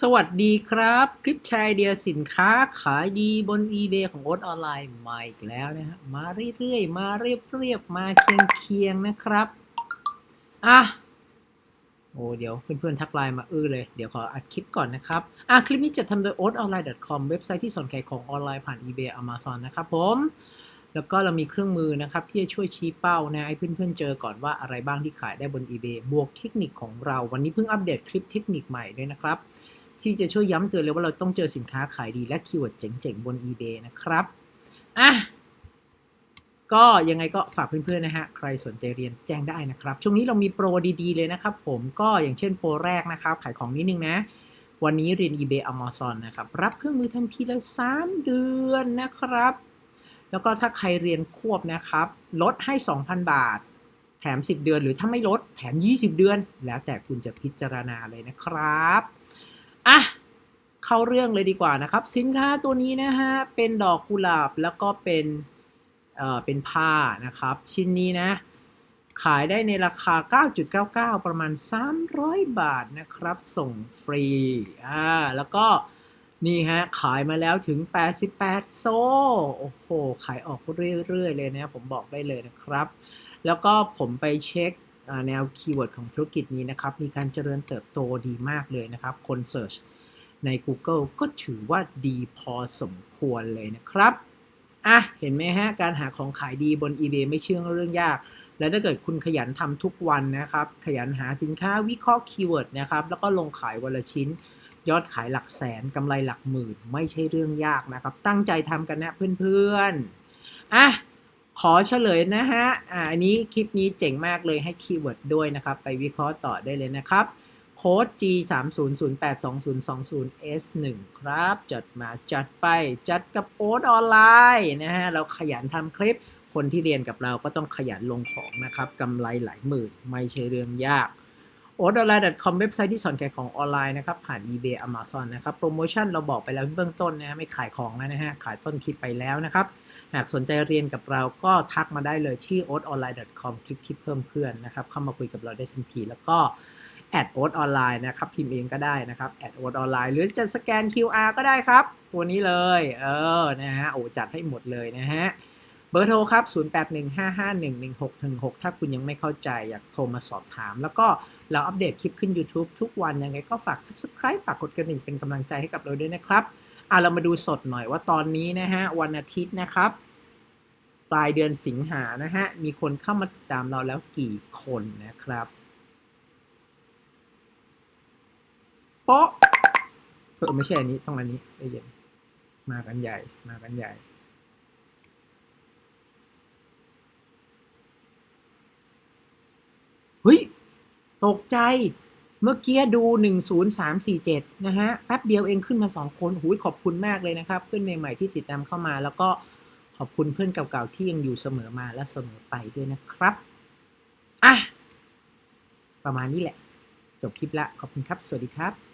สวัสดีครับ คลิปแชร์ไอเดียสินค้าขายดีบน eBay ของโอ๊ตออนไลน์มาอีกแล้วนะฮะมาเรื่อยๆ มาเรียบๆ มาเคียงๆ นะครับ อะ โอ้เดี๋ยวเพื่อนๆ ทักไลน์มาอื้อเลย เดี๋ยวขออัดคลิปก่อนนะครับ อะ คลิปนี้จะทำโดย oatonline.com เว็บไซต์ที่สอนขายของออนไลน์ผ่าน eBay Amazon นะครับผมแล้วก็เรามีเครื่องมือนะครับที่จะช่วยชี้เป้านะให้เพื่อนๆเจอก่อนว่าอะไรบ้างที่ขายได้บน eBay บวกเทคนิคของเรา วันนี้เพิ่งอัปเดตคลิปเทคนิคใหม่ด้วยนะครับ ที่จะช่วยย้ำเตือนเลยว่าเราต้องเจอสินค้าขายดีและคีย์เวิร์ดเจ๋งๆ บน eBay นะครับอะก็ยังไงก็ฝากเพื่อนๆนะฮะ ใครสนใจเรียนแจ้งได้นะครับ ช่วงนี้เรามีโปรดีๆเลยนะครับผมก็อย่างเช่นโปรแรกนะครับ ขายของนิดนึงนะ วันนี้เรียน eBay Amazon นะครับ รับเครื่องมือทันทีละ3เดือนนะครับ แล้วก็ถ้าใครเรียนควบนะครับ ลดให้ 2,000 บาท แถม 10 เดือน หรือถ้าไม่ลดแถม 20 เดือน แล้วแต่คุณจะพิจารณาเลยนะครับ อะเข้าเรื่องเลยดีกว่านะครับ สินค้าตัวนี้นะฮะเป็นดอกกุหลาบแล้วก็เป็นเอ่อเป็นผ้านะครับ ชิ้นนี้นะ ขายได้ในราคา 9.99 ประมาณ 300 บาทนะครับ ส่งฟรีอ่าแล้วก็นี่ฮะ ขายมาแล้วถึง 88 โซ่ โอ้โห ขายออกเรื่อยๆ เลยนะ ผมบอกได้เลยนะครับ แล้วก็ผมไปเช็ค แนวคีย์เวิร์ดของธุรกิจนี้นะครับ มีการเจริญเติบโตดีมากเลยนะครับ คนเสิร์ชใน Google ก็ถือว่าดีพอสมควรเลยนะครับ อะ เห็นไหมฮะ การหาของขายดีบน eBay ไม่เชื่อเรื่องยาก แล้วถ้าเกิดคุณขยันทำทุกวันนะครับ ขยันหาสินค้าวิเคราะห์คีย์เวิร์ดนะครับ แล้วก็ลงขายวันละชิ้น ยอดขายหลักแสนกำไรหลักหมื่น ไม่ใช่เรื่องยากนะครับ ตั้งใจทำกันนะเพื่อนๆ อะ อเฉลยนะฮะ อ่าอันนี้คลิปนี้เจ๋งมากเลยให้คีย์เวิร์ดด้วยนะครับ ไปวิเคราะห์ต่อได้เลยนะครับโค้ด G 3 0 0 8 2 0 2 0 S 1ครับ จัดมาจัดไปจัดกับโอ๊ตออนไลน์นะฮะ เราขยันทำคลิป คนที่เรียนกับเราก็ต้องขยันลงของนะครับกำไรหลายหมื่น ไม่ใช่เรื่องยาก o a t o n l i n e c o m เว็บไซต์ที่สอนขายของออนไลน์นะครับ ผ่าน eBay Amazon นะครับ โปรโมชั่นเราบอกไปแล้วเบื้องต้นนะไม่ขายของแล้วนะฮะ ขายต้นคลิปไปแล้วนะครับ หากสนใจเรียนกับเราก็ทักมาได้เลยที่ o a t o n l i n e c o m คลิกที่เพิ่มเพื่อนนะครับเข้ามาคุยกับเราได้ทันที แล้วก็แอดโอ๊ตออนไลน์นะครับพิมพ์เองก็ได้นะครับแอดโอ๊ตออนไลน์หรือจะสแกน QR ก็ได้ครับ ตัวนี้เลยเออนะฮะโอ้จัดให้หมดเลยนะฮะเบอร์โทรครับ 0815511616 ถ้าคุณยังไม่เข้าใจอยากโทรมาสอบถาม แล้วก็เราอัปเดตคลิปขึ้น YouTube ทุกวันยังไงก็ฝาก Subscribe ฝากกดกระดิ่งเป็นกำลังใจให้กับเราด้วยนะครับ อะเรามาดูสดหน่อยว่าตอนนี้นะฮะวันอาทิตย์นะครับ ปลายเดือนสิงหานะฮะมีคนเข้ามาติดตามเราแล้วกี่คนนะครับโป๊ะเออไม่ใช่อันนี้ต้องอันนี้ใจเย็นมากันใหญ่มากันใหญ่เฮ้ย ตกใจ เมื่อกี้ดู 10347 นะฮะ แป๊บเดียวเองขึ้นมา 2 คนหูยขอบคุณมากเลยนะครับ เพื่อนใหม่ ๆ ที่ติดตามเข้ามา แล้วก็ขอบคุณเพื่อนเก่าๆ ที่ยังอยู่เสมอมาและเสมอไปด้วยนะครับ อะ ประมาณนี้แหละ จบคลิปละ ขอบคุณครับ สวัสดีครับ